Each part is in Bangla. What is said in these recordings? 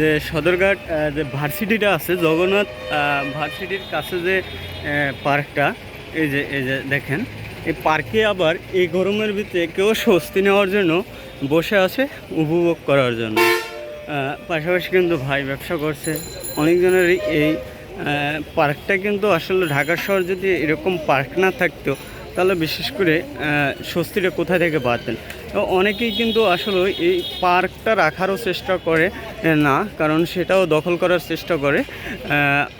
যে সদরঘাট যে ভার্সিটিটা আছে, জগন্নাথ ভার্সিটির কাছে যে পার্কটা, এই যে এই যে দেখেন, এই পার্কে আবার এই গরমের ভিতরে কেউ স্বস্তি নেওয়ার জন্য বসে আছে উপভোগ করার জন্য। পাশাপাশি কিন্তু ভাই ব্যবসা করছে। অনেকজনেরই এই পার্কটা কিন্তু আসলে ঢাকা শহর যদি এরকম পার্ক না থাকতো তাহলে বিশেষ করে স্বস্তিটা কোথা থেকে পাতেন অনেকেই কিন্তু আসলে এই পার্কটা রাখারও চেষ্টা করে না, কারণ সেটাও দখল করার চেষ্টা করে।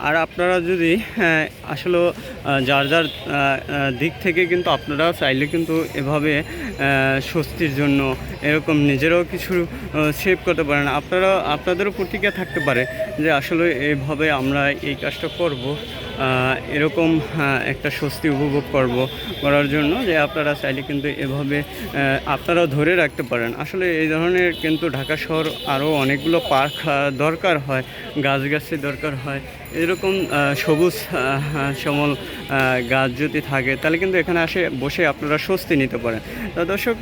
আর আপনারা যদি আসলে যার যার দিক থেকে কিন্তু আপনারা চাইলে কিন্তু এভাবে স্বস্তির জন্য এরকম নিজেরাও কিছু সেভ করতে পারেন। আপনারা, আপনাদেরও প্রতিজ্ঞা থাকতে পারে যে আসলে এভাবে আমরা এই কাজটা করব। এরকম একটা স্বস্তি উপভোগ করব করার জন্য যে আপনারা চাইলে কিন্তু এভাবে আপনারাও ধরে রাখতে পারেন। আসলে এই ধরনের কিন্তু ঢাকা শহর আরও অনেকগুলো পার্ক দরকার হয়, গাছগাছালি দরকার হয়। এরকম সবুজ সমল গাছ যদি থাকে, তাহলে কিন্তু এখানে আসে, বসে আপনারা স্বস্তি নিতে পারেন। তা দর্শক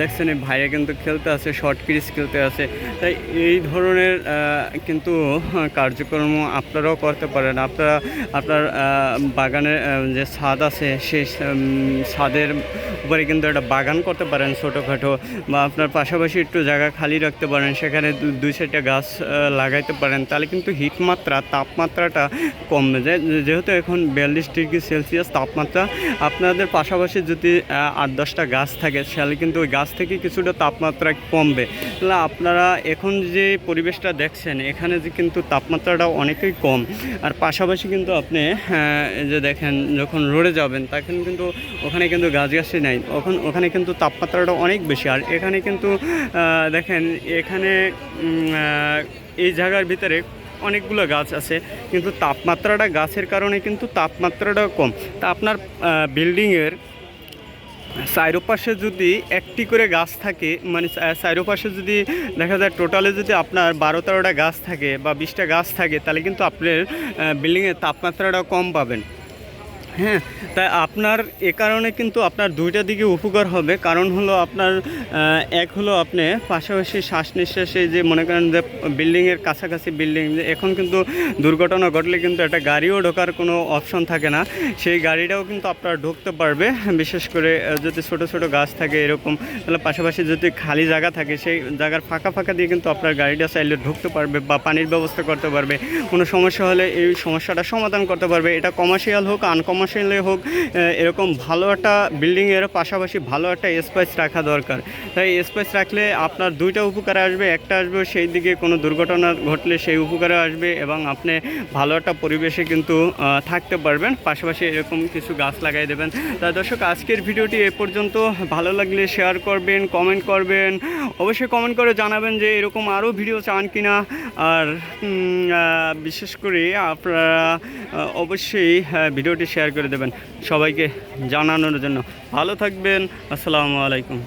দেখছেন এই ভাইয়া কিন্তু খেলতে আছে শর্ট ক্রিজ খেলতে আছে তাই এই ধরনের কিন্তু কার্যক্রম আপনারাও করতে পারেন। আপনারা আপনার বাগানের যে ছাদ আছে, সেই ছাদের উপরে কিন্তু একটা বাগান করতে পারেন ছোটোখাটো বা আপনার পাশাপাশি একটু জায়গা খালি রাখতে পারেন, সেখানে দুই চারটা গাছ লাগাইতে পারেন, তাহলে কিন্তু হিটমাত্রা, তাপমাত্রাটা কমবে। যে, যেহেতু এখন বিয়াল্লিশ ডিগ্রি সেলসিয়াস তাপমাত্রা, আপনাদের পাশাপাশি যদি আট দশটা গাছ থাকে, তাহলে কিন্তু ওই গাছ থেকে কিছুটা তাপমাত্রা কমবে। তাহলে আপনারা এখন যে পরিবেশটা দেখছেন, এখানে যে কিন্তু তাপমাত্রাটা অনেকই কম। আর পাশাপাশি কিন্তু আপনি যে দেখেন যখন রোডে যাবেন, তখন কিন্তু ওখানে কিন্তু গাছগাছি নাই। ওখান, ওখানে কিন্তু তাপমাত্রাটা অনেক বেশি। আর এখানে কিন্তু দেখেন এখানে এই জায়গার ভিতরে অনেকগুলো গাছ আছে। কিন্তু তাপমাত্রাটা গাছের কারণে কিন্তু তাপমাত্রাটা কম। তা আপনার বিল্ডিংয়ের চারোপাশে যদি একটি করে গাছ থাকে মানে চারোপাশে যদি দেখা যায় টোটালে যদি আপনার বারো তেরোটা গাছ থাকে বা বিশটা গাছ থাকে, তাহলে কিন্তু আপনার বিল্ডিংয়ের তাপমাত্রাটা কম পাবেন। হ্যাঁ তাই আপনার এ কারণে কিন্তু আপনার দুইটা দিকে উপকার হবে। কারণ হলো আপনার এক হলো আপনি পাশাপাশি শ্বাস নিঃশ্বাসে যে মনে করেন যে বিল্ডিংয়ের কাছাকাছি বিল্ডিং যে এখন কিন্তু দুর্ঘটনা ঘটলে কিন্তু একটা গাড়িও ঢোকার কোনো অপশন থাকে না। সেই গাড়িটাও কিন্তু আপনারা ঢুকতে পারবে, বিশেষ করে যদি ছোট ছোট গাছ থাকে এরকম, তাহলে পাশাপাশি যদি খালি জায়গা থাকে, সেই জায়গার ফাঁকা ফাঁকা দিয়ে কিন্তু আপনার গাড়িটা চাইলে ঢুকতে পারবে বা পানির ব্যবস্থা করতে পারবে। কোনো সমস্যা হলে এই সমস্যাটা সমাধান করতে পারবে। এটা কমার্শিয়াল হোক আনকমার্শিয়ালে হোক এরকম ভালো একটা বিল্ডিংয়ের পাশাপাশি ভালো একটা স্পেস রাখা দরকার। তাই স্পেস রাখলে আপনার দুইটা উপকারে আসবে, একটা আসবে সেই দিকে কোনো দুর্ঘটনা ঘটলে সেই উপকারে আসবে এবং আপনি ভালো একটা পরিবেশে কিন্তু থাকতে পারবেন। পাশাপাশি এরকম কিছু গাছ লাগাই দেবেন। তা দর্শক, আজকের ভিডিওটি এ পর্যন্ত। ভালো লাগলে শেয়ার করবেন কমেন্ট করবেন। অবশ্যই কমেন্ট করে জানাবেন যে এরকম আরও ভিডিও চান কিনা। আর বিশেষ করে আপনারা অবশ্যই ভিডিওটি শেয়ার করে দেবেন সবাইকে জানানোর জন্য। ভালো থাকবেন আসসালামু আলাইকুম।